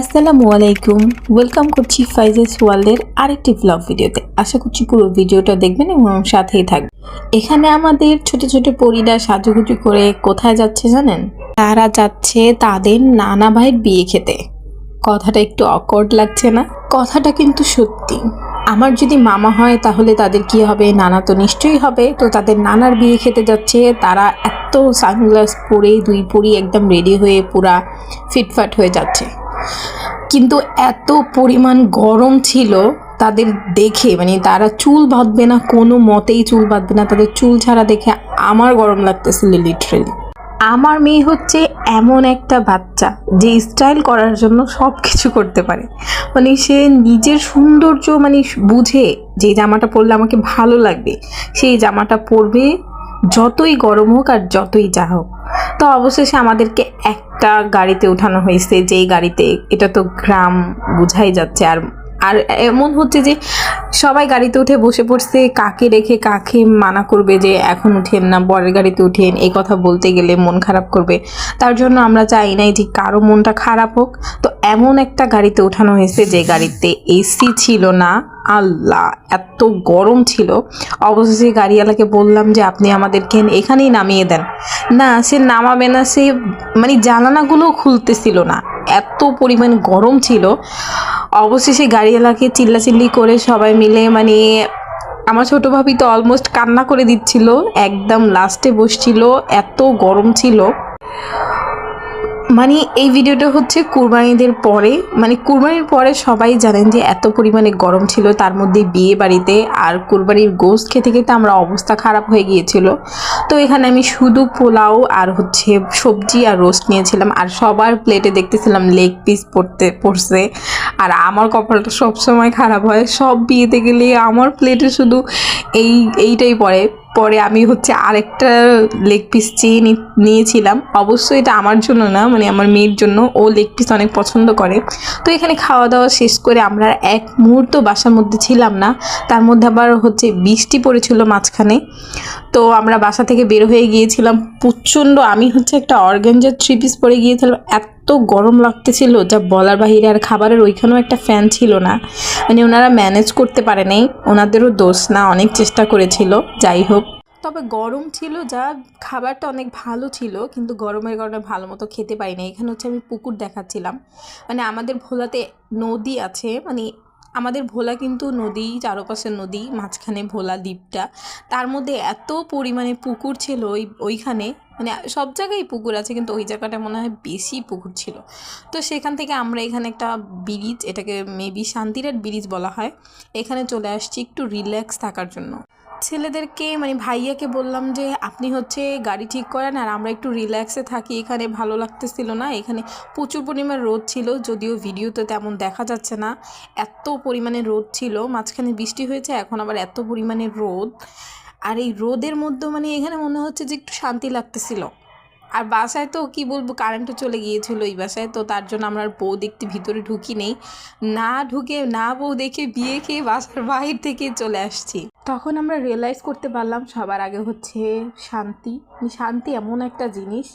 আসসালামু আলাইকুম। ওয়েলকাম করছি ফাইজেস ওয়ার্ল্ডের আরেকটি ব্লগ ভিডিওতে। আশা করছি পুরো ভিডিওটা দেখবেন এবং সাথেই থাকবেন। এখানে আমাদের ছোট ছোট পরিরা সাজুগুজু করে কোথায় যাচ্ছে জানেন? তারা যাচ্ছে তাদের নানা ভাইয়ের বিয়ে খেতে। কথাটা একটু অকওয়ার্ড লাগছে না? কথাটা কিন্তু সত্যি। আমার যদি মামা হয় তাহলে তাদের কি হবে? নানা তো নিশ্চয়ই হবে। তো তাদের নানার বিয়ে খেতে যাচ্ছে। তারা এত সানগ্লাস পরে দুই পরি একদম রেডি হয়ে পুরা ফিটফাট হয়ে যাচ্ছে। কিন্তু এত পরিমাণ গরম ছিল তাদের দেখে মানে তারা চুল বাঁধবে না, কোনো মতেই চুল বাঁধবে না, তাদের চুল ছাড়া দেখে আমার গরম লাগতেছিল লিটারেলি আমার মেয়ে হচ্ছে এমন একটা বাচ্চা যে স্টাইল করার জন্য সব কিছু করতে পারে। মানে সে নিজের সৌন্দর্য মানে বুঝে যে জামাটা পরলে আমাকে ভালো লাগবে। সেই জামাটা পরবে যতই গরম হোক আর যতই যা হোক। তো অবশেষে আমাদেরকে একটা গাড়িতে উঠানো হয়েছে, যেই গাড়িতে, এটা তো গ্রাম বোঝাই যাচ্ছে। আর আর এমন হচ্ছে যে সবাই গাড়িতে উঠে বসে পড়ছে, কাকে রেখে কাকে মানা করবে যে এখন উঠেন না বরের গাড়িতে উঠেন, এই কথা বলতে গেলে মন খারাপ করবে। তার জন্য আমরা চাই নাই যে কারও মনটা খারাপ হোক। তো এমন একটা গাড়িতে ওঠানো হয়েছে যে গাড়িতে এসি ছিল না, আল্লাহ, এত গরম ছিল। অবশেষে গাড়িওয়ালাকে বললাম যে, আপনি আমাদেরকে এখানেই নামিয়ে দেন। না, সে নামাবে না, সে মানে জানালাগুলো খুলতেছিল না। এত পরিমাণ গরম ছিল। অবশেষে গাড়িওয়ালাকে চিল্লাচিল্লি করে সবাই মিলে মানে আমার ছোটো ভাবি তো অলমোস্ট কান্না করে দিচ্ছিল, একদম লাস্টে বসছিল, এত গরম ছিল। মানে এই ভিডিওটা হচ্ছে কুরবানিদের পরে মানে কুরবানির পরে সবাই জানেন যে এত পরিমাণে গরম ছিল, তার মধ্যে বিয়ে বাড়িতে আর কুরবানির গোস্ত খেতে খেতে আমরা অবস্থা খারাপ হয়ে গিয়েছিল। তো এখানে আমি শুধু পোলাও আর হচ্ছে সবজি আর রোস্ট নিয়েছিলাম, আর সবার প্লেটে দেখতেছিলাম লেগ পিস পড়তে, পড়ছে। আর আমার কপালটা সবসময় খারাপ হয়। সব বিয়েতে গেলে আমার প্লেটে শুধু এই, এইটাই পড়ে। পরে আমি হচ্ছে আরেকটা লেগ পিস চেয়ে নিয়েছিলাম। অবশ্যই এটা আমার জন্য না মানে আমার মেয়ের জন্য। ও লেগ পিস অনেক পছন্দ করে। তো এখানে খাওয়া দাওয়া শেষ করে আমরা এক মুহূর্ত বাসার মধ্যে ছিলাম না। তার মধ্যে আবার হচ্ছে বৃষ্টি পড়েছিল মাঝখানে। তো আমরা বাসা থেকে বের হয়ে গিয়েছিলাম। প্রচণ্ড আমি হচ্ছে একটা অর্গ্যানজার থ্রি পিস পরে গিয়েছিলাম। এত গরম লাগতেছিল, যা বলার বাহিরে আর খাবারের ওইখানেও একটা ফ্যান ছিল না। মানে ওনারা ম্যানেজ করতে পারে নাই ওনাদেরও দোষ না, অনেক চেষ্টা করেছিল। যাই হোক। তবে গরম ছিল, যা খাবারটা অনেক ভালো ছিল, কিন্তু গরমের কারণে ভালো মতো খেতে পারি না এখানে হচ্ছে আমি পুকুর দেখাচ্ছিলাম। মানে আমাদের ভোলাতে নদী আছে মানে আমাদের ভোলা কিন্তু নদী, চারপাশে নদী, মাঝখানে ভোলা দ্বীপটা। তার মধ্যে এত পরিমাণে পুকুর ছিল ওই, ওইখানে। মানে সব জায়গায় পুকুর আছে, কিন্তু ওই জায়গাটা মনে হয় বেশি পুকুর ছিল। তো সেখান থেকে আমরা এখানে একটা ব্রিজ এটাকে মেবি শান্তিরাট ব্রিজ বলা হয়, এখানে চলে আসছি একটু রিল্যাক্স থাকার জন্য। ছেলেদেরকে মানে ভাইয়াকে বললাম যে, আপনি হচ্ছে গাড়ি ঠিক করেন আর আমরা একটু রিল্যাক্সে থাকি, এখানে ভালো লাগতেছিল না, এখানে প্রচুর পরিমাণ রোদ ছিল, যদিও ভিডিওতে তেমন দেখা যাচ্ছে না। এত পরিমাণে রোদ ছিল, মাঝখানে বৃষ্টি হয়েছে, এখন আবার এত পরিমাণে রোদ। আর এই রোদের মধ্যে মানে এখানে মনে হচ্ছে যে একটু শান্তি লাগতেছিল। আর বাসায় তো কি বলব কারেন্টও চলে গিয়েছিল এই বাসায়, তো তার জন্য আমরা বউ দেখতে ভিতরে ঢুকি নেই। না ঢুকে, না বউ দেখে বিয়ে খেয়ে বাসার বাহির থেকে চলে আসছি। তখন আমরা রিয়েলাইজ করতে পারলাম সবার আগে হচ্ছে শান্তি। শান্তি এমন একটা জিনিস,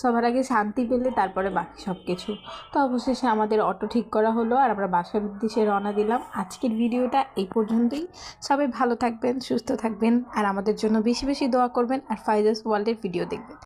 সবার আগে শান্তি পেলে তারপরে বাকি সব কিছু তো অবশেষে আমাদের অটো ঠিক করা হলো আর আমরা বাসার উদ্দেশ্যে রওনা দিলাম। আজকের ভিডিওটা এই পর্যন্তই। সবাই ভালো থাকবেন, সুস্থ থাকবেন আর আমাদের জন্য বেশি বেশি দোয়া করবেন আর ফাইজাস ওয়ার্ল্ডের ভিডিও দেখবেন।